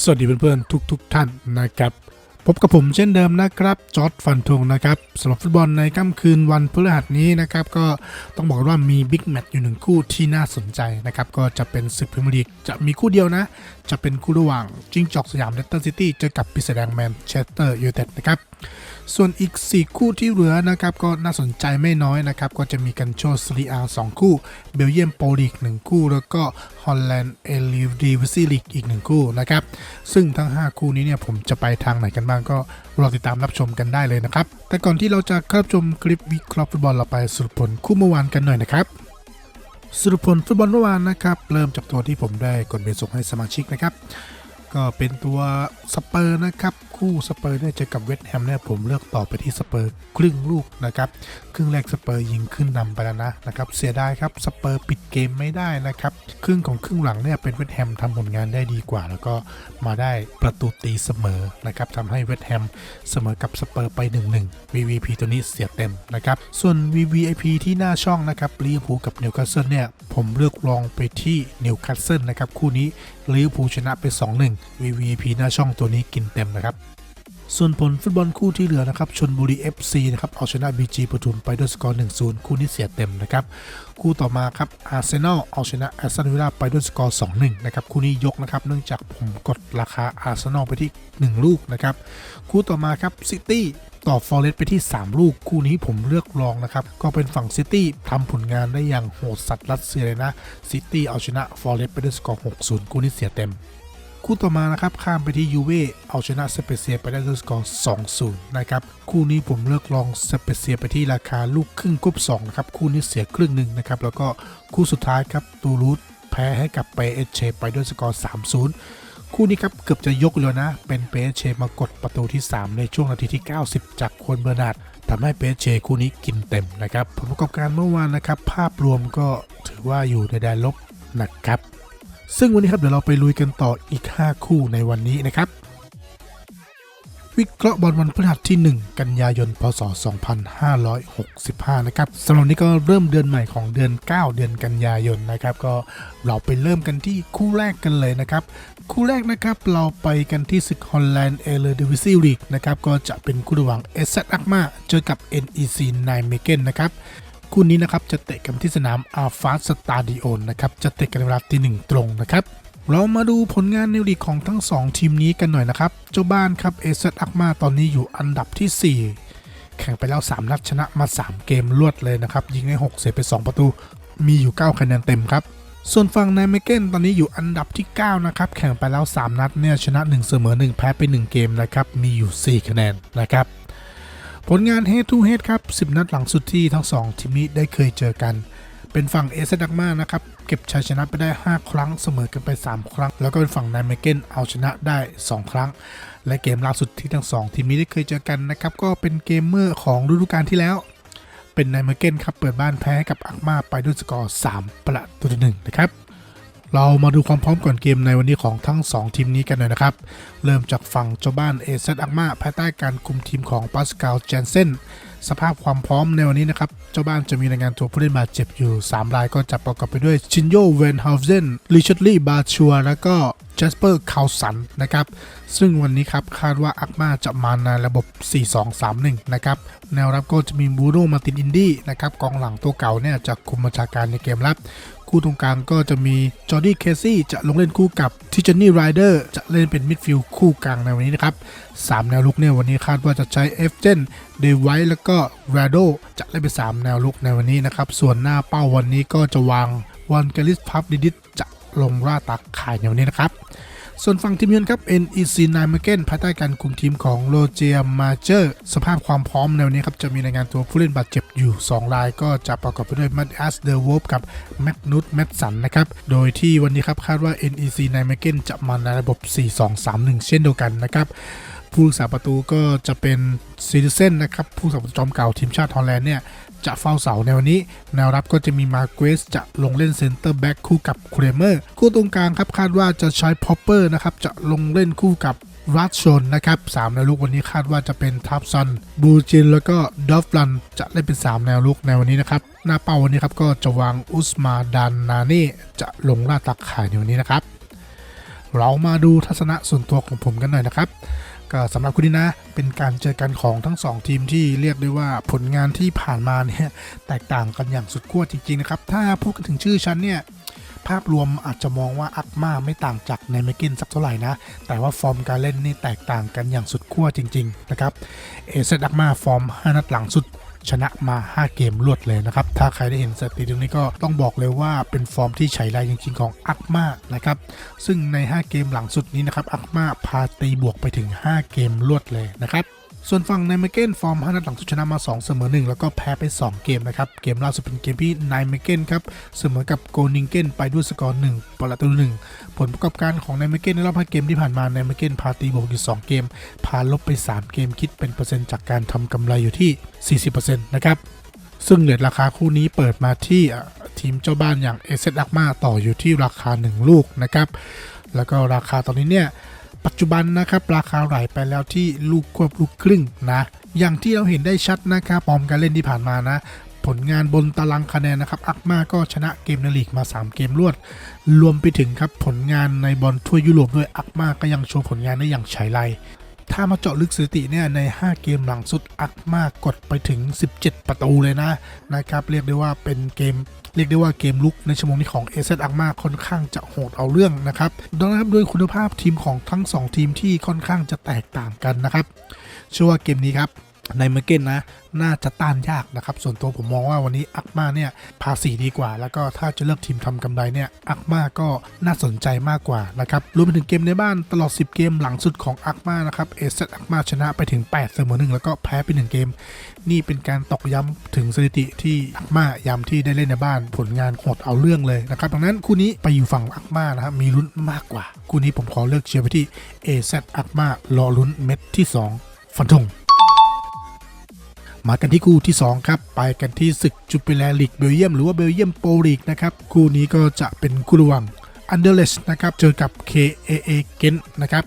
สวัสดีเพื่อนๆทุกๆทท่านนะครับ พบกับผมเช่นเดิมนะครับจอร์ดฟันธงนะครับสำหรับฟุตบอลในค่ำคืนวันพฤหัสนี้นะครับ ก็ต้องบอกว่ามีบิ๊กแมตช์อยู่หนึ่งคู่ที่น่าสนใจนะครับ ก็จะเป็นศึกพรีเมียร์ลีกจะมีคู่เดียวนะ จะเป็นคู่ระหว่างจิงจอกสยามเลสเตอร์ซิตี้เจอกับปิสแดงแมนเชสเตอร์ยูไนเต็ดนะครับ ส่วนอีก 4 คู่ที่เหลือนะครับก็น่าสนใจไม่น้อยนะครับ ก็จะมีกันโชสรีอาสองคู่ เบลเยียมโปลีก1 คู่ แล้วก็ฮอลแลนด์เอลิวดีวิซีลีกอีก 1 คู่นะครับ ซึ่งทั้ง 5 คู่นี้เนี่ยผมจะไปทางไหนกันบ้างก็รอติดตามรับชมกันได้เลยนะครับ แต่ก่อนที่เราจะเข้ารับชมคลิปวิเคราะห์ฟุตบอลเราไปสรุปผลคู่เมื่อวานกันหน่อยนะครับสรุปผลฟุตบอลเมื่อวานนะครับ เริ่มจากตัวที่ผมได้กดเบนส่งให้สมาชิกนะครับ ก็เป็นตัวสเปอร์นะครับ คู่สเปอร์เนี่ยเจอกับเวสต์แฮมเนี่ยผมเลือกต่อไปที่สเปอร์ครึ่งลูกนะครับครึ่งแรกสเปอร์ยิงขึ้นนำไปแล้วนะนะครับเสียดายครับสเปอร์ปิดเกมไม่ได้นะครับครึ่งของครึ่งหลังเนี่ยเป็นเวสต์แฮมทำผลงานได้ดีกว่า แล้วก็มาได้ประตูตีเสมอนะครับทำให้เวสต์แฮมเสมอกับสเปอร์ไป 1-1 VVP ตัวนี้เสียเต็มนะครับส่วน VVIP ที่หน้าช่องนะครับลิเวอร์พูลกับนิวคาสเซิลเนี่ยผมเลือกลองไปที่นิวคาสเซิลนะครับคู่นี้ ลิเวอร์พูลชนะไป 2-1 VVP หน้าช่องตัวนี้กินเต็มนะครับ ส่วนผลฟุตบอลคู่ที่เหลือนะครับชนบุรี FC นะครับเอาชนะ BG ปทุมไปด้วยสกอร์ 1-0 คู่นี้เสียเต็มนะครับ คู่ต่อมาครับอาร์เซนอลเอาชนะแอสตันวิลล่าไปด้วยสกอร์ 2-1 นะครับ คู่นี้ยกนะครับ เนื่องจากผมกดราคาอาร์เซนอลไปที่ 1 ลูกนะครับ คู่ต่อมาครับซิตี้ ต่อฟอร์เรสไปที่ 3 ลูกคู่นี้ผมเลือกลองนะครับ ก็เป็นฝั่งซิตี้ทำผลงานได้อย่างโหดสัตว์รัสเซียเลยนะซิตี้เอาชนะฟอร์เรสไปด้วยสกอร์ 6-0 คู่นี้เสียเต็ม คู่ต่อมานะครับ ข้ามไปที่ยูเว่เอาชนะสเปเซียไปได้ด้วยสกอร์ 2-0 นะครับ คู่นี้ผมเลือกลองสเปเซียไปที่ราคาลูกครึ่งกบ2นะครับคู่นี้เสียครึ่งหนึ่งนะครับแล้วก็คู่สุดท้ายครับตูรูสแพ้ให้กับเปเอเชไปด้วยสกอร์ 3-0 คู่นี้ครับเกือบจะยกเลยนะ เป็นเปเชมากดประตูที่ 3 ในช่วงนาทีที่ 90 จากควนเบอร์นาดทำให้เปเชคู่นี้กินเต็มนะครับผลประกอบการเมื่อวานนะครับ ภาพรวมก็ถือว่าอยู่ในแดนลบนะครับ ซึ่งวันนี้ครับเดี๋ยวเราไปลุยกันต่ออีก 5 คู่ในวันนี้นะครับ วิเคราะห์บอลวันพฤหัสที่ 1 กันยายน พศ 2565 นะครับสำหรับนี้ก็เริ่มเดือนใหม่ของเดือน 9 เดือนกันยายนนะครับ ก็เราไปเริ่มกันที่คู่แรกกันเลยนะครับ คู่แรกนะครับเราไปกันที่ศึกฮอลแลนด์เอเลอร์ดิวิซีลีกนะครับ ก็จะเป็นคู่ระหว่างเอสเซตอักมาเจอกับ NEC ไนเมเกนนะครับคู่นี้นะครับจะเตะกันที่สนามอาฟาสตาดิโอนนะครับ จะเตะกันในเวลาตีหนึ่งตรงนะครับ เรามาดูผลงานในลีกของทั้ง 2 ทีมนี้กันหน่อยนะครับ เจ้าบ้านครับเอเซตอักมาตอนนี้อยู่อันดับที่ 4 แข่งไปแล้ว 3 นัดชนะมา 3 เกมรวดเลยนะครับ ยิงได้6เสียไป 2 ประตู มีอยู่ 9 คะแนนเต็มครับ ส่วนฝั่งไนเมเกนตอนนี้อยู่อันดับที่ 9 นะครับ แข่งไปแล้ว 3 นัดเนี่ยชนะ 1 เสมอ 1 แพ้ไป 1 เกมนะครับ มีอยู่ 4 คะแนนนะครับ ผลงาน Head to Head ครับ 10 นัดหลังสุดที่ทั้ง 2 ทีมนี้ได้เคยเจอกัน เป็นฝั่งเอสดักมานะครับ เก็บชัยชนะไปได้ 5 ครั้งเสมอกันไป 3 ครั้ง แล้วก็เป็นฝั่งไนเมเกนเอาชนะได้ 2 ครั้ง และเกมล่าสุดที่ทั้ง 2 ทีมนี้ได้เคยเจอกันนะครับ ก็เป็นเกมเมื่อของฤดูกาลที่แล้ว เป็นไนเมเกนครับ เปิดบ้านแพ้กับอักมาไปด้วยสกอร์3ประตูต่อหนึ่งนะครับเรามาดูความพร้อมก่อนเกมในวันนี้ของทั้ง 2 ทีมนี้กันหน่อยนะครับ เริ่มจากฝั่งเจ้าบ้านเอเซอักมาภายใต้การคุมทีมของปาสกาลเจนเซน สภาพความพร้อมในวันนี้นะครับ เจ้าบ้านจะมีรายงานตัวผู้เล่นบาดเจ็บอยู่ 3 รายก็จะประกอบไปด้วยชินโยเวนฮาวเซนลิชัดลี่บาชัวและก็จสเปอร์คาวสันนะครับ ซึ่งวันนี้ครับคาดว่าอักมาจะมาในระบบ 4-2-3-1 นะครับ แนวรับก็จะมีบูโรมาตินอินดี้นะครับ กองหลังตัวเก่าเนี่ยจะคุมบัญชาการในเกมรับ คู่ตรงกลางก็จะมีจอร์ดี้เคซี่จะลงเล่นคู่กับทิจนี่ไรเดอร์จะเล่นเป็นมิดฟิลด์คู่กลางในวันนี้นะครับ3แนวลุกเนี่ยวันนี้คาดว่าจะใช้เอฟเจนเดไวท์แล้วก็ราโดจะเล่นเป็น3แนวลุกในวันนี้นะครับส่วนหน้าเป้าวันนี้ก็จะวางวันเกลิสพับดิดิสจะลงราตักขายในวันนี้นะครับ ส่วนฝั่งทีมเยือนครับ NEC n i m a g e n ภายใต้การคุมทีมของโรเจียมาเจอร์สภาพความพร้อมในวันนี้ครับ จะมีรายงานตัวผู้เล่นบาดเจ็บอยู่ 2 ราย ก็จะประกอบไปด้วยมัตอัสเดอร์วอฟกับแมกนุสแมตสันนะครับ โดยที่วันนี้ครับคาดว่า NEC n i m a g e n จะมาในระบบ 4-2-3-1 เช่นเดียวกันนะครับผู้รักษาประตูก็จะเป็นซีดิเซนนะครับผู้รักษาประตูจอมเก่าทีมชาติฮอลแลนด์เนี่ย จะเฝ้าเสาในวันนี้แนวรับก็จะมีมาเกสจะลงเล่นเซนเตอร์แบ็กคู่กับเครเมอร์คู่ตรงกลางครับคาดว่าจะใช้พอปเปอร์นะครับจะลงเล่นคู่กับรัชชนนะครับสามแนวลุกวันนี้คาดว่าจะเป็นทับซันบูจิน แล้วก็ดอฟลันจะเล่นเป็น 3 แนวลุกในวันนี้นะครับ หน้าเป้าวันนี้ครับก็จะวางอุสมาดานนาเน่จะลงล่าตักขายในวันนี้นะครับ เรามาดูทัศนะส่วนตัวของผมกันหน่อยนะครับ ก็สำหรับคุณนี้นะ เป็นการเจอกันของทั้ง 2 ทีมที่เรียกได้ว่าผลงานที่ผ่านมาเนี่ยแตกต่างกันอย่างสุดขั้วจริงๆนะครับ ถ้าพูดกันถึงชื่อฉันเนี่ยภาพรวมอาจจะมองว่าอักมาไม่ต่างจากในเมกินสักเท่าไหร่นะ แต่ว่าฟอร์มการเล่นนี่แตกต่างกันอย่างสุดขั้วจริง ๆ นะครับ เอเซอักมาฟอร์ม5นัดหลังสุด ชนะมา 5 เกมรวดเลยนะครับ ถ้าใครได้เห็นสถิติตรงนี้ก็ต้องบอกเลยว่าเป็นฟอร์มที่ใช้ไรจริง ๆ ของอักมานะครับ ซึ่งใน 5 เกมหลังสุดนี้นะครับอักมาพาตีบวกไปถึง 5 เกมรวดเลยนะครับส่วนฝั่งไนเมเกนฟอร์ม5นัดหลังสุดชนะมา 2 เสมอ 1 แล้วก็แพ้ไป 2 เกมนะครับ เกมล่าสุดเป็นเกมที่ไนเมเกนครับ เสมอกับโกนิงเกนไปด้วยสกอร์ 1 ประตู 1 ผลประกอบการของไนเมเกนในรอบ 5 เกมที่ผ่านมาไนเมเกนพาตีบวกอยู่ 2 เกม พาลบไป 3 เกมคิดเป็นเปอร์เซ็นต์จากการทำกำไรอยู่ที่ 40%นะครับซึ่งเลทราคาคู่นี้เปิดมาที่ทีมเจ้าบ้านอย่างเอเซอักมาต่ออยู่ที่ราคา 1 ลูกนะครับ แล้วก็ราคาตอนนี้เนี่ยปัจจุบันนะครับราคาไหลไปแล้วที่ลูกควบลูกครึ่งนะอย่างที่เราเห็นได้ชัดนะครับฟอร์มการเล่นที่ผ่านมานะ ผลงานบนตารางคะแนนนะครับอักมาก็ชนะเกมในลีกมา 3 เกมรวด รวมไปถึงครับผลงานในบอลทั่วยุโรปด้วยอักมาก็ยังโชว์ผลงานได้อย่างฉายไรถ้ามาเจาะลึกสถิติเนี่ยใน 5 เกมหลังสุดอักมากกดไปถึง 17 ประตูเลยนะนะครับ เรียกได้ว่าเป็นเกม เรียกได้ว่าเกมลุกในชั่วโมงนี้ของเอเซอักมาค่อนข้างจะโหดเอาเรื่องนะครับดังนั้นด้วยคุณภาพทีมของทั้ง 2 ทีมที่ค่อนข้างจะแตกต่างกันนะครับเชื่อว่าเกมนี้ครับ ในเมอร์เกนนะ น่าจะต้านยากนะครับ ส่วนตัวผมมองว่าวันนี้อักมาเนี่ยภาษีดีกว่า แล้วก็ถ้าจะเลือกทีมทำกำไรเนี่ยอักมาก็น่าสนใจมากกว่านะครับรวมไปถึงเกมในบ้านตลอด 10 เกมหลังสุดของอักมานะครับเอเซตอักมาชนะไปถึง 8 เสมอหนึ่งแล้วก็แพ้ไป1เกม นี่เป็นการตอกย้ำถึงสถิติที่อักมาย้ำที่ได้เล่นในบ้านผลงานโหดเอาเรื่องเลยนะครับดังนั้นคู่นี้ไปอยู่ฝั่งอักมานะครับมีลุ้นมากกว่าคู่นี้ผมขอเลือกเชียร์ไปที่เอเซตอักมา รอลุ้นเม็ดที่สองฟันธง มากันที่คู่ที่ 2 ครับ ไปกันที่ศึกจูเปแลลีกเบลเยียมหรือว่าเบลเยียมโปลีกนะครับ คู่นี้ก็จะเป็นคู่ระหว่างอันเดอร์เลสนะครับ เจอกับ KAA เกนนะครับ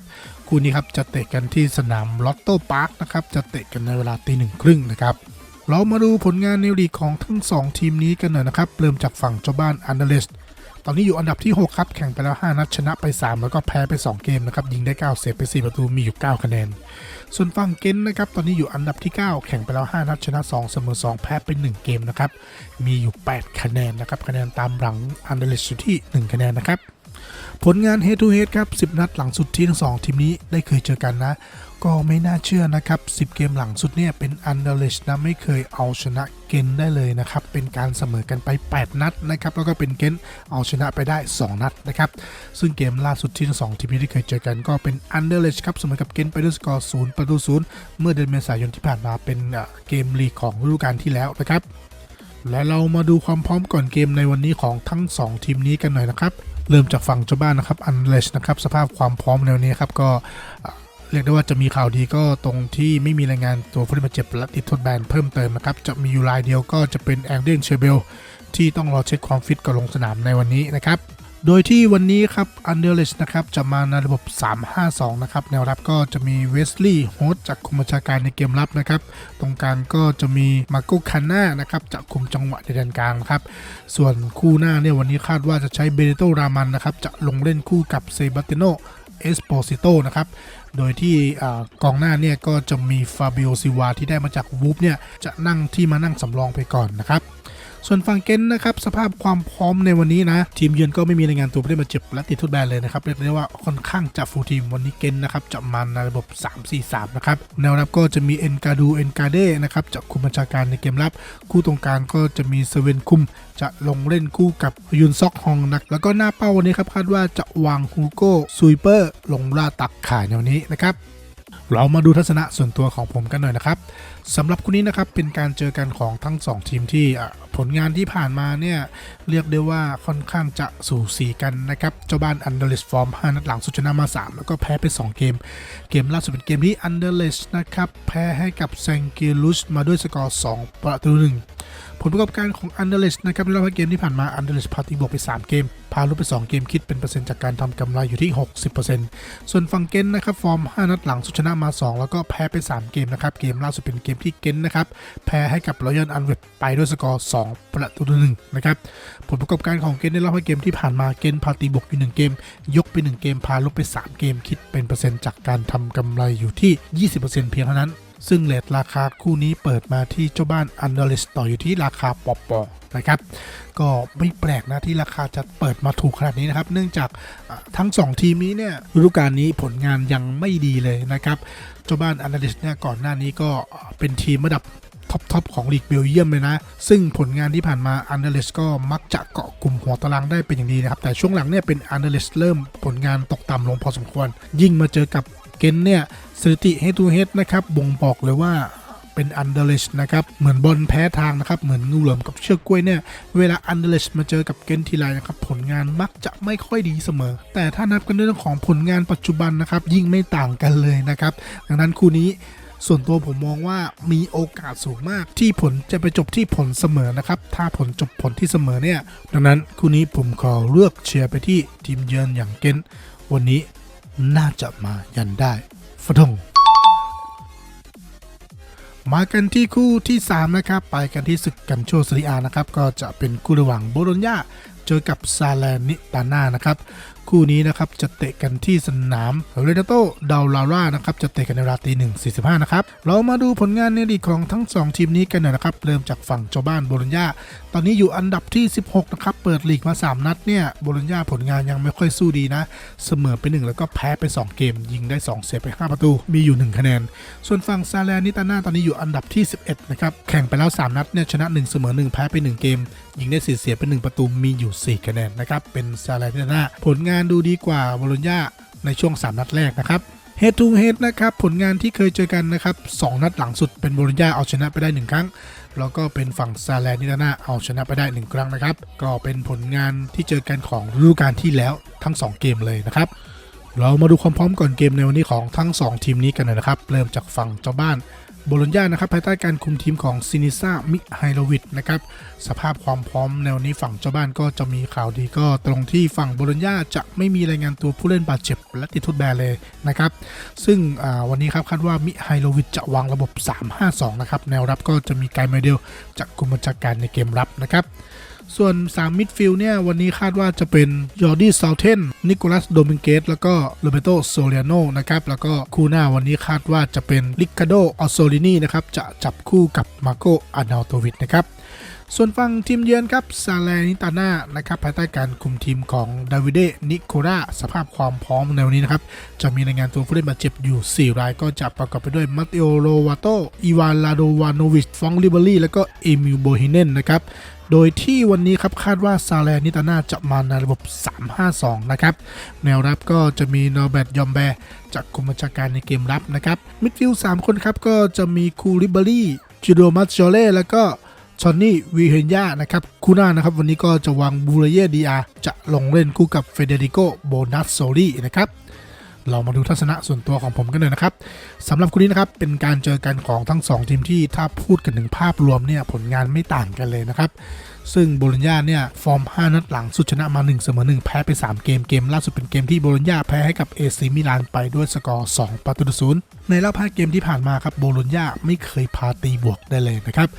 คู่นี้ครับจะเตะกันที่สนามลอตโต้พาร์คนะครับ จะเตะกันในเวลาตีหนึ่งครึ่งนะครับ เรามาดูผลงานในลีกของทั้ง 2 ทีมนี้กันหน่อยนะครับ เริ่มจากฝั่งเจ้าบ้านอันเดอร์เลส ตอนนี้อยู่อันดับที่ 6 ครับ แข่งไปแล้ว 5 นัดชนะไป 3 แล้วก็แพ้ไป 2 เกมนะครับ ยิงได้ 9 เสียไป 4 ประตูมีอยู่ 9 คะแนน ส่วนฝั่งเกนนะครับ ตอนนี้อยู่อันดับที่ 9 แข่งไปแล้ว 5 นัดชนะ 2 เสมอ 2 แพ้ไป 1 เกมนะครับ มีอยู่ 8 คะแนนนะครับ คะแนนตามหลังอันเดอร์เลสอยู่ที่ 1 คะแนนนะครับ ผลงาน head to head ครับ 10 นัดหลังสุดที่ทั้งสองทีมนี้ได้เคยเจอกันนะ ก็ไม่น่าเชื่อนะครับ 10 เกมหลังสุดเนี่ยเป็นอันเดอร์เลชนะไม่เคยเอาชนะเกนได้เลยนะครับ เป็นการเสมอกันไป 8 นัดนะครับ แล้วก็เป็นเกนเอาชนะไปได้ 2 นัดนะครับ ซึ่งเกมล่าสุดที่ทั้งสองทีมนี้ที่เคยเจอกันก็เป็นอันเดอร์เลชครับเสมอกับเกนไปด้วยสกอร์ 0 ประตู 0 เมื่อเดือนเมษายนที่ผ่านมาเป็นเอ่อเกมลีกของฤดูกาลที่แล้วนะครับและเรามาดูความพร้อมก่อนเกมในวันนี้ของทั้ง 2 ทีมนี้กันหน่อยนะครับ เริ่มจากฝั่งเจ้าบ้านนะครับอันเลชนะครับสภาพความพร้อมแนวนี้ครับก็เรียกได้ว่าจะมีข่าวดีก็ตรงที่ไม่มีรายงานตัวผู้เล่นบาดเจ็บและติดทดแบนเพิ่มเติมนะครับ จะมีอยู่รายเดียวก็จะเป็นแองเดนเชเบลที่ต้องรอเช็คความฟิตก่อนลงสนามในวันนี้นะครับ โดยที่วันนี้ครับอันเดอร์เลชนะครับจะมาในระบบ 3-5-2 นะครับ แนวรับก็จะมีเวสลีย์โฮสจากคุมบัญชาการในเกมรับนะครับ ตรงกลางก็จะมีมาโกคาน่านะครับจะคุมจังหวะในแดนกลางครับ ส่วนคู่หน้าเนี่ยวันนี้คาดว่าจะใช้เบเนโตรามันนะครับจะลงเล่นคู่กับเซบาติโนเอสโปซิโตนะครับ โดยที่กองหน้าเนี่ยก็จะมีฟาบิโอซิวาที่ได้มาจากวูฟเนี่ยจะนั่งที่มานั่งสำรองไปก่อนนะครับ ส่วนฝั่งเกนนะครับสภาพความพร้อมในวันนี้นะ ทีมเยือนก็ไม่มีรายงานตัวผู้เล่นบาดเจ็บและติดโทษแบนเลยนะครับเรียกได้ว่าค่อนข้างจะฟูลทีมวันนี้เกนนะครับจะมาในระบบ 3-4-3 นะครับแนวรับก็จะมีเอ็นกาดูเอ็นกาเดนะครับจะคุมบัญชาการในเกมรับ คู่ตรงกลางก็จะมีเซเวนคุมจะลงเล่นคู่กับยุนซอกฮองนะแล้วก็หน้าเป้าวันนี้ครับคาดว่าจะวางฮูโก้ซุยเปอร์ลงล่าตักข่ายในวันนี้นะครับ เรามาดูทัศนะส่วนตัวของผมกันหน่อยนะครับสำหรับคู่นี้นะครับเป็นการเจอกันของทั้ง 2 ทีมที่ผลงานที่ผ่านมาเนี่ยเรียกได้ว่าค่อนข้างจะสูสีกันนะครับเจ้าบ้านอันเดอร์เลสฟอร์ม5นัดหลังสุดชนะมา 3 แล้วก็แพ้ไป 2 เกม เกมล่าสุดเป็นเกมที่อันเดอร์เลสนะครับแพ้ให้กับแซงเกลุสมาด้วยสกอร์ 2 ประตูหนึ่ง ผลประกอบการของอันเดอร์เลสนะครับในรอบเกมที่ผ่านมาอันเดอร์เลสพาตีบวกไป 3 เกม พาลุไป 2 เกมคิดเป็นเปอร์เซ็นต์จากการทำกำไรอยู่ที่ 60%ส่วนฝั่งเกนนะครับฟอร์ม 5 นัดหลังสุชนะมา 2 แล้วก็แพ้ไป 3 เกมนะครับเกมล่าสุดเป็นเกมที่เกนนะครับแพ้ให้กับรอยัลอันเวดไปด้วยสกอร์ 2 ประตูต่อหนึ่งนะครับผลประกอบการของเกนในรอบเกมที่ผ่านมาเกนพาตีบวกอยู่ 1 เกม ยกไป 1 เกมพาลุไป 3 เกมคิดเป็นเปอร์เซ็นต์จากการทำกำไรอยู่ที่ 20%เพียงเท่านั้น ซึ่งเลทราคาคู่นี้เปิดมาที่เจ้าบ้านอันเดอร์เลสต่ออยู่ที่ราคาปอปอนะครับ ก็ไม่แปลกนะที่ราคาจะเปิดมาถูกขนาดนี้นะครับ เนื่องจากทั้ง 2 ทีมนี้เนี่ยฤดูกาลนี้ผลงานยังไม่ดีเลยนะครับ เจ้าบ้านอันเดอร์เลสเนี่ยก่อนหน้านี้ก็เป็นทีมระดับท็อปทอปของลีกเบลเยียมเลยนะ ซึ่งผลงานที่ผ่านมาอันเดอร์เลสก็มักจะเกาะกลุ่มหัวตารางได้เป็นอย่างดีนะครับ แต่ช่วงหลังเนี่ยเป็นอันเดอร์เลสเริ่มผลงานตกต่ำลงพอสมควร ยิ่งมาเจอกับเกนเนี่ย สถิติเฮดทูเฮดนะครับบ่งบอกเลยว่าเป็นอันเดอร์เลสนะครับ เหมือนบอลแพ้ทางนะครับ เหมือนงูเหลือมกับเชือกกล้วยเนี่ย เวลาอันเดอร์เลสมาเจอกับเกนทีไรนะครับ ผลงานมักจะไม่ค่อยดีเสมอ แต่ถ้านับกันเรื่องของผลงานปัจจุบันนะครับ ยิ่งไม่ต่างกันเลยนะครับ ดังนั้นคู่นี้ส่วนตัวผมมองว่ามีโอกาสสูงมากที่ผลจะไปจบที่ผลเสมอนะครับ ถ้าผลจบผลที่เสมอเนี่ย ดังนั้นคู่นี้ผมขอเลือกเชียร์ไปที่ทีมเยือนอย่างเกนวันนี้น่าจะมายันได้ ฟดงมากันที่คู่ที่ 3 นะครับ ไปกันที่ศึกกันโชซริอานะครับ ก็จะเป็นคู่ระหว่างโบโลญญาเจอกับซาเลนิตาน่านะครับ คู่นี้นะครับจะเตะกันที่สนามเรนาโตดาวลาร่านะครับจะเตะกันในเวลาตีหนึ่งสี่สิบห้านะครับเรามาดูผลงานในลีกของทั้ง 2 ทีมนี้กันหน่อยนะครับเริ่มจากฝั่งเจ้าบ้านโบลญญาตอนนี้อยู่อันดับที่ 16นะครับเปิดลีกมา 3 นัดเนี่ยโบลญญาผลงานยังไม่ค่อยสู้ดีนะ เสมอไป 1 แล้วก็แพ้ไป 2 เกม ยิงได้ 2 เสียไป 5 ประตูมีอยู่ 1 คะแนน ส่วนฝั่งซาเลนิตาน่าตอนนี้อยู่อันดับที่ 11นะครับแข่งไปแล้ว 3 นัดเนี่ยชนะ 1 เสมอ 1 แพ้ไป 1 เกม ยิงได้4เสียไป1ประตูมีอยู่ 4 คะแนนนะครับเป็นซาเลนิตาน่าผลงานงานดูดีกว่าบโลญญาในช่วง 3 นัดแรกนะครับเฮดทูเฮดนะครับผลงานที่เคยเจอกันนะครับสองนัดหลังสุดเป็นโบโลญญาเอาชนะไปได้ 1 ครั้ง แล้วก็เป็นฝั่งซาแลนิตานาเอาชนะไปได้ 1 ครั้งนะครับ ก็เป็นผลงานที่เจอกันของฤดูกาลที่แล้วทั้ง 2 เกมเลยนะครับ เรามาดูความพร้อมก่อนเกมในวันนี้ของทั้ง 2 ทีมนี้กันหน่อยนะครับ เริ่มจากฝั่งเจ้าบ้าน โบโลญญานะครับภายใต้การคุมทีมของซินิซามิไฮโลวิดนะครับสภาพความพร้อมแนวนี้ฝั่งเจ้าบ้านก็จะมีข่าวดีก็ตรงที่ฝั่งโบโลญญาจะไม่มีรายงานตัวผู้เล่นบาดเจ็บและติดโทษแบนเลยนะครับซึ่งวันนี้ครับคาดว่ามิไฮโลวิดจะวางระบบ 3-5-2 นะครับแนวรับก็จะมีไกด์ไมเดลจากกุมบัญชาการในเกมรับนะครับ ส่วน 3 มิดฟิลด์เนี่ย วันนี้คาดว่าจะเป็นยอร์ดี้ซาลเทนนิโคลัสโดมิงเกสแล้วก็โรเบโตโซเลียโนนะครับ แล้วก็คู่หน้าวันนี้คาดว่าจะเป็นลิคาโดออโซลินีนะครับ จะจับคู่กับมาโกอานาโตวิดนะครับส่วนฝั่งทีมเยือนครับซาเลนิตาน่านะครับภายใต้การคุมทีมของดาวิเดนิโคราสภาพความพร้อมในวันนี้นะครับจะมีรายงานตัวผู้เล่นบาดเจ็บอยู่ 4 รายก็จะประกอบไปด้วยมาเตโอโรวาโตอีวานลาโดวานโนวิชฟองลิเบอรี่ แล้วก็เอมิลโบฮิเนนนะครับ โดยที่วันนี้ครับคาดว่าซาเลนิตาน่าจะมาในระบบ 3-5-2 นะครับ แนวรับก็จะมีนอร์แบตยอมแบร์จากกรมบัญชาการในเกมรับนะครับ มิดฟิลด์3คนครับก็จะมีคูลิเบอรี่จิโดมัตโจเล่แล้วก็ชอนนี่วีเฮนยานะครับคู่หน้านะครับ วันนี้ก็จะวางบูเรเยดีอาจะลงเล่นคู่กับเฟเดริโกโบนัสโซลีนะครับ เรามาดูทัศนะส่วนตัวของผมกันเลยนะครับสำหรับคู่นี้นะครับเป็นการเจอกันของทั้ง 2 ทีมที่ถ้าพูดกันถึงภาพรวมเนี่ยผลงานไม่ต่างกันเลยนะครับ ซึ่งโบลญญาเนี่ยฟอร์ม 5 นัดหลังสุดชนะมา 1 เสมอ 1 แพ้ไป 3 เกมเกม ล่าสุดเป็นเกมที่โบลญญาแพ้ให้กับเอซีมิลานไปด้วยสกอร์ 2 ประตูต่อศูนย์ในรอบ5เกมที่ผ่านมาครับโบลญญาไม่เคยพาตีบวกได้เลยนะครับ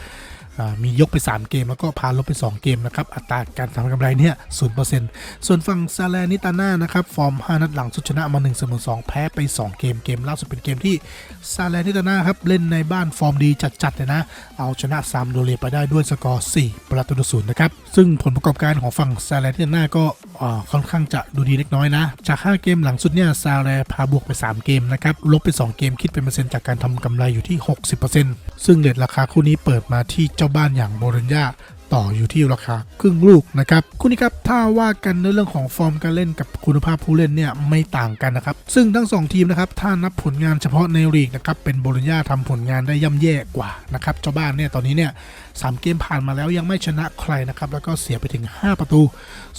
มียกไป 3 เกม แล้วก็พาลบไป 2 เกมนะครับ อัตราการทำกำไรเนี่ยศูนย์เปอร์เซ็นต์ส่วนฝั่งซาเลนิตาน่านะครับ ฟอร์ม 5 นัดหลังสุดชนะมา1เสมอ2แพ้ไป 2 เกม เกมล่าสุดเป็นเกมที่ซาเลนิตาน่าครับ เล่นในบ้านฟอร์มดีจัดๆเลยนะ เอาชนะซามโดเรไปได้ด้วยสกอร์ 4 ประตูต่อศูนย์นะครับ ซึ่งผลประกอบการของฝั่งซาเลนิตาน่าก็ค่อนข้างจะดูดีเล็กน้อยนะ จาก 5 เกมหลังสุดเนี่ยซาเลพาบวกไป 3 เกมนะครับ ลบไป 2 เกม คิดเป็นเปอร์เซ็นต์จากการทำกำไรอยู่ที่ 60%ซึ่งเรทราคาคู่นี้เปิดมาที่จ้าบ้านอย่างโบริญญา ต่ออยู่ที่ราคาครึ่งลูกนะครับคู่นี้ครับถ้าว่ากันในเรื่องของฟอร์มการเล่นกับคุณภาพผู้เล่นเนี่ยไม่ต่างกันนะครับซึ่งทั้งสองทีมนะครับถ้านับผลงานเฉพาะในลีกนะครับเป็นโบโลญญาทำผลงานได้ย่ำแย่กว่านะครับเจ้าบ้านเนี่ยตอนนี้เนี่ยสามเกมผ่านมาแล้วยังไม่ชนะใครนะครับแล้วก็เสียไปถึง 5 ประตู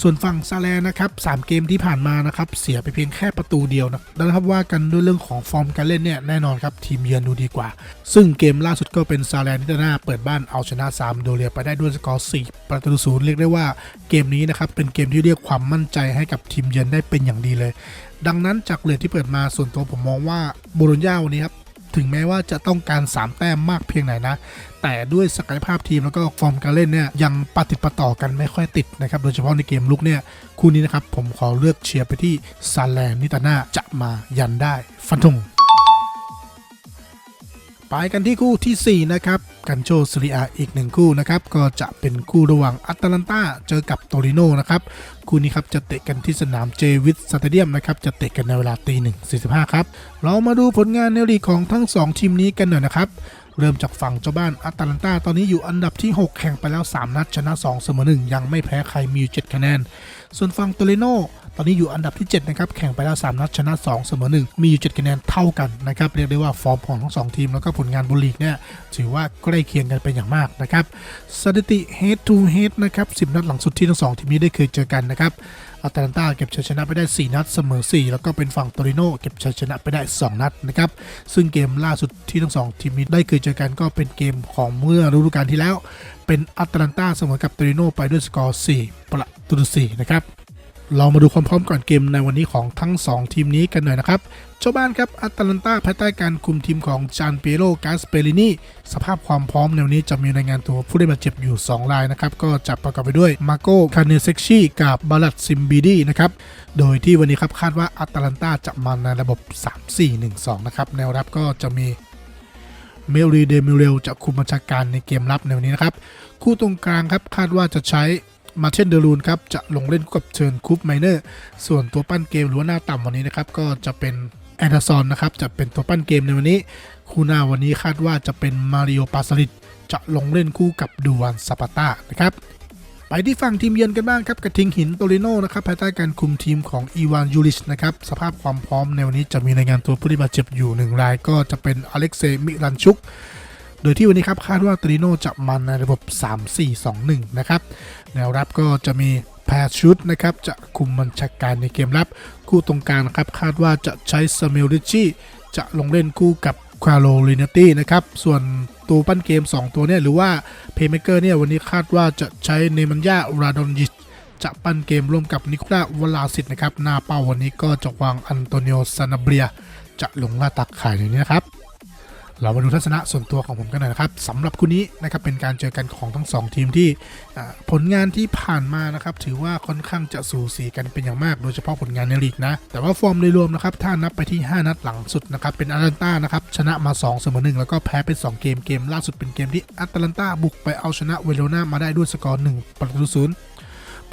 ส่วนฝั่งซาแลนะครับสามเกมที่ผ่านมานะครับเสียไปเพียงแค่ประตูเดียวนะนะครับว่ากันด้วยเรื่องของฟอร์มการเล่นเนี่ยแน่นอนครับทีมเยือนดูดีกว่า ซึ่งเกมล่าสุดก็เป็นซาแลนิตานาเปิดบ้านเอาชนะซามโดเรียไปได้ด้วยสกอร์4 ประตูศูนย์เรียกได้ว่าเกมนี้นะครับเป็นเกมที่เรียกความมั่นใจให้กับทีมเยือนได้เป็นอย่างดีเลย ดังนั้นจากเลทที่เปิดมาส่วนตัวผมมองว่าโบโลญญาวันนี้ครับถึงแม้ว่าจะต้องการ 3 แต้มมากเพียงไหนนะ แต่ด้วยศักยภาพทีมแล้วก็ฟอร์มการเล่นเนี่ยยังปฏิดปะต่อกันไม่ค่อยติดนะครับ โดยเฉพาะในเกมลุกเนี่ยคู่นี้นะครับผมขอเลือกเชียร์ไปที่ซาแลนนิตาน่าจะมายันได้ฟันธง ไปกันที่คู่ทีสี่ 4 นะครับ กันโชซิริอาอีกหนึ่งคู่นะครับ ก็จะเป็นคู่ระหว่างอัตแลนตาเจอกับโตริโนนะครับ คู่นี้ครับจะเตะกันที่สนามเจวิสสเตเดียมนะครับ จะเตะกันในเวลาตีหนึ่งสี่สิบห้าครับ เรามาดูผลงานในลีกของทั้ง 2 ทีมนี้กันหน่อยนะครับเริ่มจากฝั่งเจ้าบ้านอัตแลนตาตอนนี้อยู่อันดับที่ 6 แข่งไปแล้ว 3 นัดชนะ 2 เสมอ 1 ยังไม่แพ้ใครมีอยู่ 7 คะแนน ส่วนฝั่งโตริโน ตอนนี้อยู่อันดับที่ 7 นะครับ แข่งไปแล้ว 3 นัดชนะ 2 เสมอ 1 มีอยู่ 7 คะแนนเท่ากันนะครับ เรียกได้ว่าฟอร์มของทั้ง 2 ทีม แล้วก็ผลงานบนลีกเนี่ยถือว่าใกล้เคียงกันเป็นอย่างมากนะครับสถิติ head to head นะครับ 10 นัดหลังสุดที่ทั้ง 2 ทีมนี้ได้เคยเจอกันนะครับอัตแลนตาเก็บชัยชนะไปได้ 4 นัดเสมอ 4 แล้วก็เป็นฝั่งโตริโนเก็บชัยชนะไปได้ 2 นัดนะครับ ซึ่งเกมล่าสุดที่ทั้งสองทีมนี้ได้เคยเจอกันก็เป็นเกมของเมื่อฤดูกาลที่แล้ว เป็นอัตแลนตาเสมอกับโตริโนไปด้วยสกอร์ 4 ประตูต่อ4นะครับ เรามาดูความพร้อมก่อนเกมในวันนี้ของทั้ง 2 ทีมนี้กันหน่อยนะครับ เจ้าบ้านครับอัตแลนตาภายใต้การคุมทีมของจานเปโรกาสเปรินีสภาพความพร้อมในวันนี้จะมีรายงานตัวผู้ได้บาดเจ็บอยู่ 2 รายนะครับ ก็จะประกอบไปด้วยมาโกคาเนเซกชีกับบาลัดซิมบีดีนะครับ โดยที่วันนี้ครับคาดว่าอัตแลนตาจะมาในระบบ 3-4-1-2 นะครับแนวรับก็จะมีเมลรีเดมิเรลจะคุมบัญชาการในเกมรับในวันนี้นะครับ คู่ตรงกลางครับคาดว่าจะใช้ มาเชนเดลูนครับจะลงเล่นกับเชิญคูปไมเนอร์ ส่วนตัวปั้นเกมหรือว่าหน้าต่ำวันนี้นะครับก็จะเป็นแอนเดอร์ซอนนะครับจะเป็นตัวปั้นเกมในวันนี้ คู่หน้าวันนี้คาดว่าจะเป็นมาริโอปาสลิดจะลงเล่นคู่กับดูวานซาปาตานะครับไปที่ฝั่งทีมเยือนกันบ้างครับกระทิงหินโตริโนนะครับภายใต้การคุมทีมของอีวานยูริชนะครับสภาพความพร้อมในวันนี้จะมีรายงานตัวผู้ที่บาดเจ็บอยู่หนึ่งรายก็จะเป็นอเล็กเซมิรันชุก โดยที่วันนี้ครับคาดว่าตริโนจะมาในระบบ 3-4-2-1 นะครับ แนวรับก็จะมีแพรชุดนะครับจะคุมบัญชาการในเกมรับ คู่ตรงกลางครับคาดว่าจะใช้ซมิลริชชี่จะลงเล่นคู่กับคาโรลินตี้นะครับ ส่วนตัวปั้นเกม 2 ตัวเนี่ยหรือว่าเพย์เมเกอร์เนี่ยวันนี้คาดว่าจะใช้เนมันยาราดอนยิชจะปั้นเกมร่วมกับนิโคลาวลาสิตนะครับ หน้าเป้าวันนี้ก็จะวางอันโตนิโอซานาเบีย จะลงล่าตักขายอย่างนี้นะครับ เรามาดูทัศนะส่วนตัวของผมกันหน่อยนะครับสำหรับคู่นี้นะครับเป็นการเจอกันของทั้ง 2 ทีมที่ผลงานที่ผ่านมานะครับถือว่าค่อนข้างจะสูสีกันเป็นอย่างมากโดยเฉพาะผลงานในลีกนะแต่ว่าฟอร์มโดยรวมนะครับถ้านับไปที่ 5 นัดหลังสุดนะครับเป็นอารันต้านะครับชนะมา2เสมอ1แล้วก็แพ้ไป2เกมเกมล่าสุดเป็นเกมที่อัตแลนตาบุกไปเอาชนะเวโรนามาได้ด้วยสกอร์1ประตูศูนย์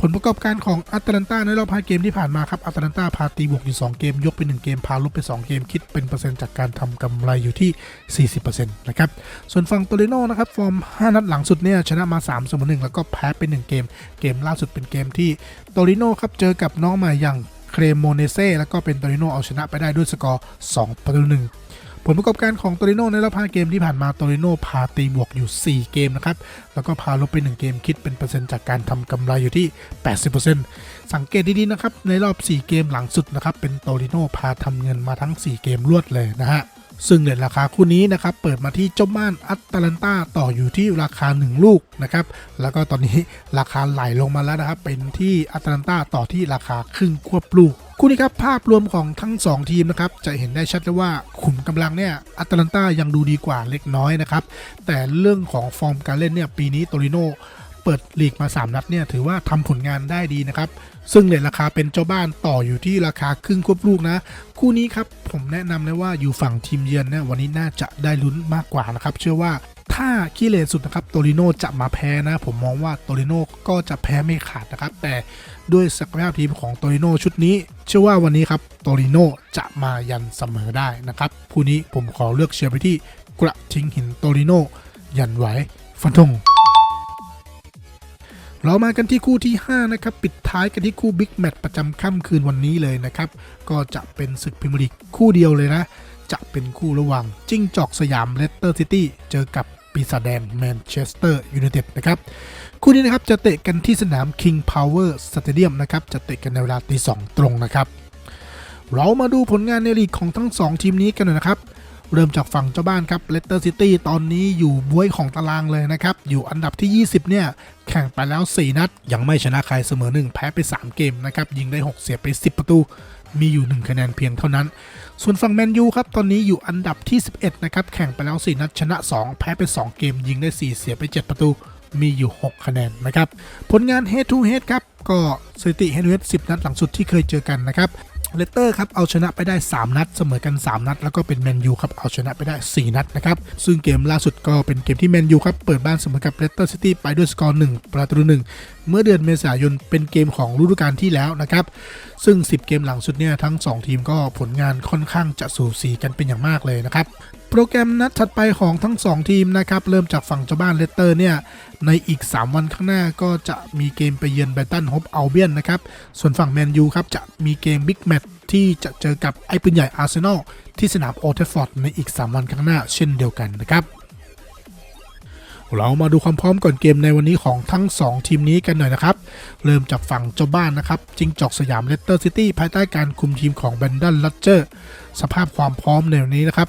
ผลประกอบการของอัตแลนตาในรอบ5เกมที่ผ่านมาครับอัตแลนตาพาตีบวกอยู่ 2 เกม ยกไป 1 เกม พาลบไป 2 เกม คิดเป็นเปอร์เซ็นต์จากการทำกำไรอยู่ที่ 40%นะครับ ส่วนฝั่งโตริโนนะครับ ฟอร์ม 5 นัดหลังสุดเนี่ย ชนะมา3เสมอ1แล้วก็แพ้ไป 1 เกม เกมล่าสุดเป็นเกมที่โตริโนครับ เจอกับน้องใหม่อย่างเครโมเนเซ่แล้วก็เป็นโตริโนเอาชนะไปได้ด้วยสกอร์ 2 ประตูหนึ่ง ผลประกอบการของโตริโนในรอบ5เกมที่ผ่านมาโตริโนพาตีบวกอยู่ 4 เกมนะครับ แล้วก็พาลบไป 1 เกมคิดเป็นเปอร์เซ็นต์จากการทำกำไรอยู่ที่ 80%สังเกตดีๆนะครับ ในรอบ 4 เกมหลังสุดนะครับ เป็นโตริโนพาทำเงินมาทั้ง 4 เกมรวดเลยนะฮะซึ่งเด่นราคาคู่นี้นะครับ เปิดมาที่เจ้าบ้านอัตแลนตาต่ออยู่ที่ราคา 1 ลูกนะครับ แล้วก็ตอนนี้ราคาไหลลงมาแล้วนะครับ เป็นที่อัตแลนตาต่อที่ราคาครึ่งควบลูก คู่นี้ครับภาพรวมของทั้ง 2 ทีมนะครับจะเห็นได้ชัดเลยว่าขุมกำลังเนี่ยอัตแลนตายังดูดีกว่าเล็กน้อยนะครับแต่เรื่องของฟอร์มการเล่นเนี่ยปีนี้โตริโนเปิดลีกมา 3 นัดเนี่ยถือว่าทำผลงานได้ดีนะครับ ซึ่งเรทราคาเป็นเจ้าบ้านต่ออยู่ที่ราคาครึ่งควบลูกนะ คู่นี้ครับผมแนะนำเลยว่าอยู่ฝั่งทีมเยือนเนี่ยวันนี้น่าจะได้ลุ้นมากกว่านะครับ เชื่อว่าถ้าขี้เลนสุดนะครับโตริโนจะมาแพ้นะ ผมมองว่าโตริโนก็จะแพ้ไม่ขาดนะครับ แต่ ด้วยศักยภาพทีมของโตริโนชุดนี้ เชื่อว่าวันนี้ครับโตริโนจะมายันเสมอได้นะครับคู่นี้ผมขอเลือกเชียร์ไปที่กระทิงหินโตริโนยันไหวฟันธงเรามากันที่คู่ที่ 5 นะครับ ปิดท้ายกันที่คู่บิ๊กแมตช์ประจำค่ำคืนวันนี้เลยนะครับ ก็จะเป็นศึกพรีเมียร์ลีกคู่เดียวเลยนะ จะเป็นคู่ระหว่างจิ้งจอกสยามเลสเตอร์ซิตี้เจอกับปีศาจแดงแมนเชสเตอร์ยูไนเต็ดนะครับ คู่นี้นะครับจะเตะกันที่สนาม King Power Stadium นะครับจะเตะกันในเวลาตีสองตรงนะครับ เรามาดูผลงานในลีกของทั้ง 2 ทีมนี้กันหน่อยนะครับ เริ่มจากฝั่งเจ้าบ้านครับเลสเตอร์ซิตี้ตอนนี้อยู่บวยของตารางเลยนะครับ อยู่อันดับที่ 20 เนี่ย แข่งไปแล้ว 4 นัด ยังไม่ชนะใครเสมอ 1 แพ้ไป 3 เกมนะครับ ยิงได้ 6 เสียไป 10 ประตูมีอยู่ 1 คะแนนเพียงเท่านั้น ส่วนฝั่งแมนยูครับ ตอนนี้อยู่อันดับที่ 11 นะครับ แข่งไปแล้ว 4 นัด ชนะ 2 แพ้ไป 2 เกม ยิงได้ 4 เสียไป 7 ประตู มีอยู่ 6 คะแนนนะครับ ผลงาน head to head ครับ ก็สถิติ head to head 10 นัดหลังสุดที่เคยเจอกันนะครับเลสเตอร์ครับเอาชนะไปได้ 3 นัด เสมอกัน 3 นัด แล้วก็เป็นแมนยูครับเอาชนะไปได้ 4 นัดนะครับ ซึ่งเกมล่าสุดก็เป็นเกมที่แมนยูครับเปิดบ้านเสมอกับเลสเตอร์ซิตี้ไปด้วยสกอร์1ประตูหนึ่ง เมื่อเดือนเมษายนเป็นเกมของฤดูกาลที่แล้วนะครับ ซึ่ง 10 เกมหลังสุดเนี่ยทั้ง 2 ทีมก็ผลงานค่อนข้างจะสูสีกันเป็นอย่างมากเลยนะครับโปรแกรมนัดถัดไปของทั้ง 2 ทีมนะครับเริ่มจากฝั่งเจ้าบ้านเลสเตอร์เนี่ยในอีก 3 วันข้างหน้าก็จะมีเกมไปเยือนไบรตันฮอปอัลเบียนนะครับส่วนฝั่งแมนยูครับจะมีเกมบิ๊กแมตช์ที่จะเจอกับไอ้ปืนใหญ่อาร์เซนอลที่สนามโอเทฟฟอร์ดในอีก 3 วันข้างหน้าเช่นเดียวกันนะครับ เรามาดูความพร้อมก่อนเกมในวันนี้ของทั้ง 2 ทีมนี้กันหน่อยนะครับ เริ่มจากฝั่งเจ้าบ้านนะครับ จิงจอกสยามเลสเตอร์ซิตี้ภายใต้การคุมทีมของแบนดันลัตเจอร์สภาพความพร้อมในวันนี้นะครับ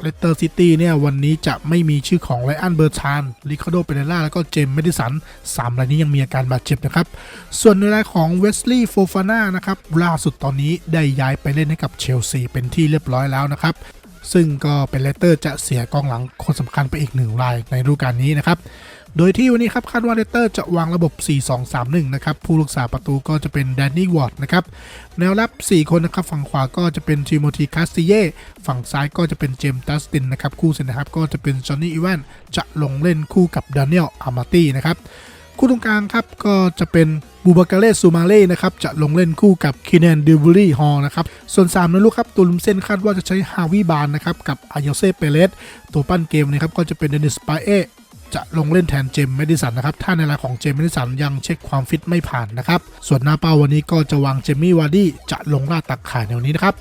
เลสเตอร์ซิตี้เนี่ยวันนี้จะไม่มีชื่อของไลอันเบอร์ชานริคาโดเปเรล่าแล้วก็เจมส์เมดิสันสามรายนี้ยังมีอาการบาดเจ็บนะครับ ส่วนในรายของเวสลีย์โฟฟาน่านะครับล่าสุดตอนนี้ได้ย้ายไปเล่นให้กับเชลซีเป็นที่เรียบร้อยแล้วนะครับ ซึ่งก็เป็นเลสเตอร์จะเสียกองหลังคนสำคัญไปอีกหนึ่งรายในฤดูกาลนี้นะครับโดยที่วันนี้ครับคาดว่าเลสเตอร์จะวางระบบ 4-2-3-1 นะครับ ผู้รักษาประตูก็จะเป็นแดนนี่วอร์ดนะครับ แนวรับ 4 คนนะครับ ฝั่งขวาก็จะเป็นทิโมธีคาสติเย่ ฝั่งซ้ายก็จะเป็นเจมส์ดัสตินนะครับ คู่เซนนะครับก็จะเป็นจอห์นนี่อีแวนจะลงเล่นคู่กับดานิเอลอามาตี้นะครับ คู่ตรงกลางครับก็จะเป็นบูบาการเลซูมาเล่นะครับจะลงเล่นคู่กับคีแนนดิวบูรี่ฮอลนะครับส่วน3ในลูกครับตัวลุมเส้นคาดว่าจะใช้ฮาวิบานนะครับกับอายเซเปเลสตัวปั้นเกมนะครับก็จะเป็นเดนิสปาเอจะลงเล่นแทนเจมส์เมดิสันนะครับ ถ้าในรายของเจมส์เมดิสันยังเช็คความฟิตไม่ผ่านนะครับ ส่วนหน้าเป้าวันนี้ก็จะวางเจมี่วาร์ดี้จะลงล่าตักข่ายแนวนี้นะครับ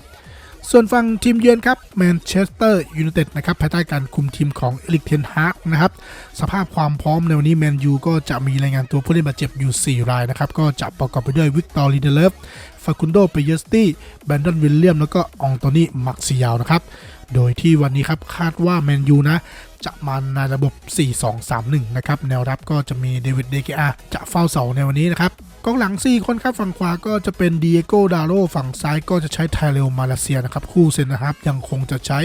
ส่วนฝั่งทีมเยือนครับแมนเชสเตอร์ยูไนเต็ดนะครับภายใต้การคุมทีมของเอลิกเทนฮากนะครับสภาพความพร้อมในวันนี้แมนยูก็จะมีรายงานตัวผู้เล่นบาดเจ็บอยู่ 4 รายนะครับก็จะประกอบไปด้วยวิกตอร์ลีเดเลฟฟาคุนโดเปเยสตี้แบนดอนวิลเลียมแล้วก็อองโตนี่มักซิยาวนะครับโดยที่วันนี้ครับคาดว่าแมนยูนะจะมาในระบบ 4-2-3-1 นะครับ แนวรับก็จะมีเดวิดเดกอาจะเฝ้าเสาในวันนี้นะครับ กองหลัง 4 คนครับฝั่งขวาก็จะเป็นดีเอโกดาโรฝั่งซ้ายก็จะใช้ไทเรลมาเลเซียนะครับ คู่เซนนะครับ ยังคงจะใช้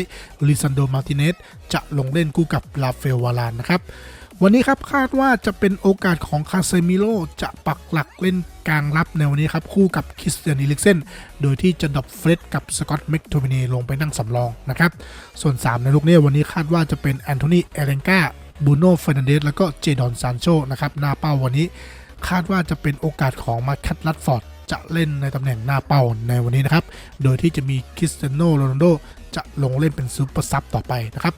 ลิซันโดมาติเนสจะลงเล่นคู่กับลาเฟลวาลานนะครับ วันนี้ครับคาดว่าจะเป็นโอกาสของคาเซมิโลจะปักหลักเล่นกลางรับในวันนี้ครับ คู่กับคริสเตียนอิลิกเซนโดยที่จะดรอปเฟรดกับสกอตแม็กโทมินีลงไปนั่งสำรองนะครับ ส่วน 3 ในลูกนี้วันนี้คาดว่าจะเป็นแอนโทนีเอเลนกาบูโน่เฟรนันเดสแล้วก็เจดอนซานโชนะครับหน้าเป้าวันนี้ คาดว่าจะเป็นโอกาสของมาคัตลัดฟอร์ดจะเล่นในตำแหน่งหน้าเป้าในวันนี้นะครับ โดยที่จะมีคริสเตียโนโรนัลโดจะลงเล่นเป็นซูเปอร์ซับต่อไปนะครับ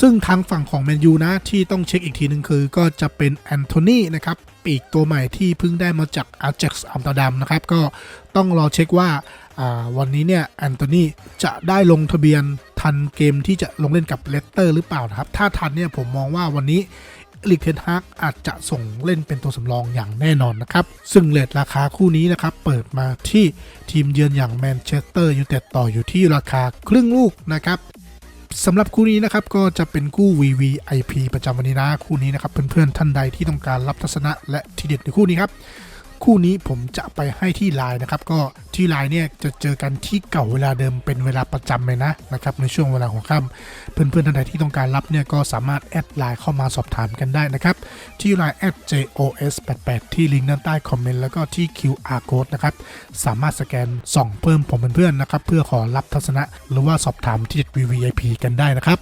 ซึ่งทางฝั่งของแมนยูนะ ที่ต้องเช็คอีกทีหนึ่งคือ ก็จะเป็นแอนโทนีนะครับ ปีกตัวใหม่ที่เพิ่งได้มาจากอาร์เจ็กซ์อัมตอร์ดัมนะครับ ก็ต้องรอเช็คว่าอ่าวันนี้เนี่ยแอนโทนีจะได้ลงทะเบียนทันเกมที่จะลงเล่นกับเลสเตอร์หรือเปล่านะครับ ถ้าทันเนี่ยผมมองว่าวันนี้ ลิกเทนฮากอาจจะส่งเล่นเป็นตัวสำรองอย่างแน่นอนนะครับ ซึ่งเลทราคาคู่นี้นะครับ เปิดมาที่ทีมเยือนอย่างแมนเชสเตอร์ยูไนเต็ดต่ออยู่ที่ราคาครึ่งลูกนะครับสำหรับคู่นี้นะครับก็จะเป็นคู่ VVIP ประจำวันนี้นะคู่นี้นะครับเพื่อนๆท่านใดที่ต้องการรับทัศนะและทีเด็ดในคู่นี้ครับ คู่นี้ผมจะไปให้ที่ไลน์นะครับ ก็ที่ไลน์เนี่ยจะเจอกันที่เก่าเวลาเดิมเป็นเวลาประจำเลยนะนะครับในช่วงเวลาของค่ำเพื่อนๆท่านใดที่ต้องการรับเนี่ยก็สามารถแอดไลน์เข้ามาสอบถามกันได้นะครับที่ไลน์ @jos88 ที่ลิงก์ด้านใต้คอมเมนต์แล้วก็ที่ QR code นะครับสามารถสแกนส่องเพิ่มผมเพื่อนนะครับเพื่อขอรับทัศนะ หรือว่าสอบถามที่ VVIP กันได้นะครับ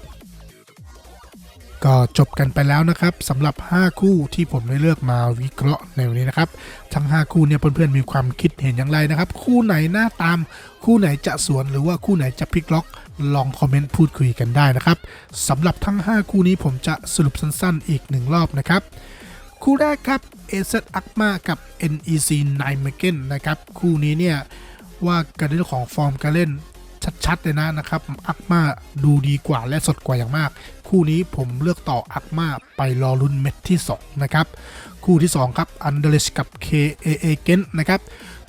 ก็จบกันไปแล้วนะครับสำหรับ 5 คู่ที่ผมได้เลือกมาวิเคราะห์ในวันนี้นะครับ ทั้ง 5 คู่เนี่ยเพื่อนๆมีความคิดเห็นอย่างไรนะครับ คู่ไหนหน้าตาม คู่ไหนจะสวนหรือว่าคู่ไหนจะพลิกล็อกลองคอมเมนต์พูดคุยกันได้นะครับสำหรับทั้ง 5 คู่นี้ผมจะสรุปสั้นๆ อีกหนึ่งรอบนะครับคู่แรกครับ AZ a k m a กับ NEC n i m e g e n นะครับ คู่นี้เนี่ยว่ากันในเรื่องของฟอร์มการเล่น ชัด ๆ เลยนะนะครับ อักมาดูดีกว่าและสดกว่าอย่างมาก คู่นี้ผมเลือกต่ออักมาไปรอลุ้นเม็ดที่ 2 นะครับ คู่ที่ 2 ครับอันเดเลชกับ KAA เกนนะครับ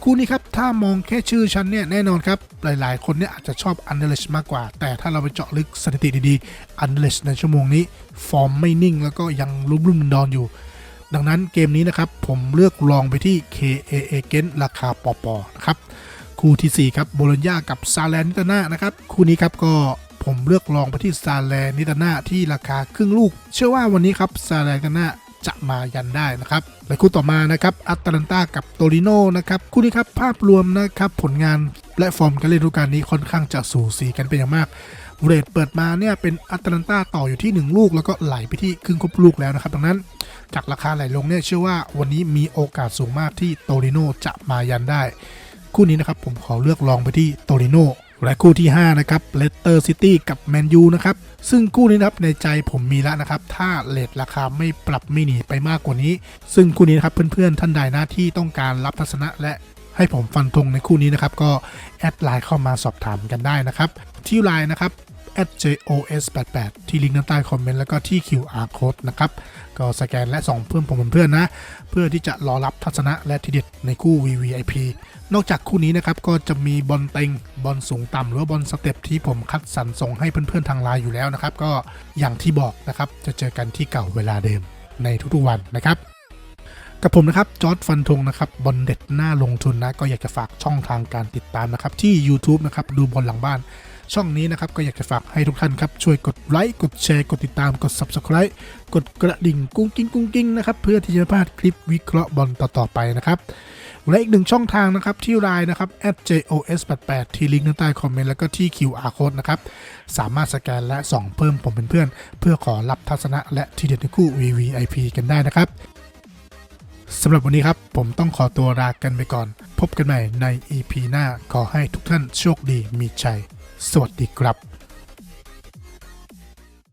คู่นี้ครับ ถ้ามองแค่ชื่อชั้นเนี่ย แน่นอนครับ หลายๆ คนเนี่ยอาจจะชอบอันเดเลชมากกว่า แต่ถ้าเราไปเจาะลึกสถิติดีๆอันเดเลชในชั่วโมงนี้ ฟอร์มไม่นิ่งแล้วก็ยังรุ่มรุ่มดอนอยู่ ดังนั้นเกมนี้นะครับผมเลือกลองไปที่ KAA เกนราคาปอปอนะครับ คู่ทีสี่ 4 ครับโบโลญญากับซาแลนิตาน่านะครับ คู่นี้ครับก็ผมเลือกลองไปที่ซาแลนิตาน่าที่ราคาครึ่งลูก เชื่อว่าวันนี้ครับซาแลนิตาน่าจะมายันได้นะครับและคู่ต่อมานะครับอัตแลนตากับโตริโนนะครับคู่นี้ครับภาพรวมนะครับผลงานและฟอร์มการเล่นฤดูกาลนี้ค่อนข้างจะสูสีกันเป็นอย่างมากเรทเปิดมาเนี่ยเป็นอัตแลนตาต่ออยู่ที่ 1 ลูก แล้วก็ไหลไปที่ครึ่งครบลูกแล้วนะครับดังนั้นจากราคาไหลลงเนี่ยเชื่อว่าวันนี้มีโอกาสสูงมากที่โตริโนจะมายันได้ คู่นี้นะครับผมขอเลือกลองไปที่โตริโนและคู่ที่ 5 นะครับเลสเตอร์ซิตี้กับแมนยูนะครับ ซึ่งคู่นี้นะครับในใจผมมีแล้วนะครับ ถ้าเลทราคาไม่ปรับไม่หนีไปมากกว่านี้ ซึ่งคู่นี้นะครับเพื่อนๆ ท่านใดหน้าที่ต้องการรับทัศนะและให้ผมฟันธงในคู่นี้นะครับ ก็แอดไลน์เข้ามาสอบถามกันได้นะครับ ที่ไลน์นะครับ @jos88 ที่ลิงก์ด้านใต้คอมเมนต์แล้วก็ที่ QR code นะครับ ก็สแกนและส่องเพื่อนผมเพื่อนนะ เพื่อที่จะรอรับทัศนะและทีเด็ดในคู่ VVIP นอกจากคู่นี้นะครับ ก็จะมีบอลเต็งบอลสูงต่ำหรือว่าบอลสเต็ปที่ผมคัดสรรส่งให้เพื่อนๆทางไลน์อยู่แล้วนะครับ ก็อย่างที่บอกนะครับจะเจอกันที่เก่าเวลาเดิมในทุกๆวันนะครับกับผมนะครับจอร์ดฟันธงนะครับบอลเด็ดหน้าลงทุนนะก็อยากจะฝากช่องทางการติดตามนะครับที่ YouTube นะครับดูบอลหลังบ้าน ช่องนี้นะครับก็อยากจะฝากให้ทุกท่านครับช่วยกดไลค์กดแชร์กดติดตามกด Subscribe กดกระดิ่งกุ้งกิ้งกุ้งกิ้งนะครับเพื่อที่จะพลาดคลิปวิเคราะห์บอลต่อๆไปนะครับและอีกหนึ่งช่องทางนะครับที่ไลน์นะครับ @jos88 ที่ลิงก์ด้านใต้คอมเมนต์แล้วก็ที่ QR code นะครับสามารถสแกนและส่องเพิ่มผมเป็นเพื่อน เพื่อขอรับทัศนะและทีเด็ดในคู่ VVIP กันได้นะครับสำหรับวันนี้ครับ ผมต้องขอตัวลากันไปก่อน พบกันใหม่ใน EP หน้าขอให้ทุกท่านโชคดีมีชัย สวัสดีครับ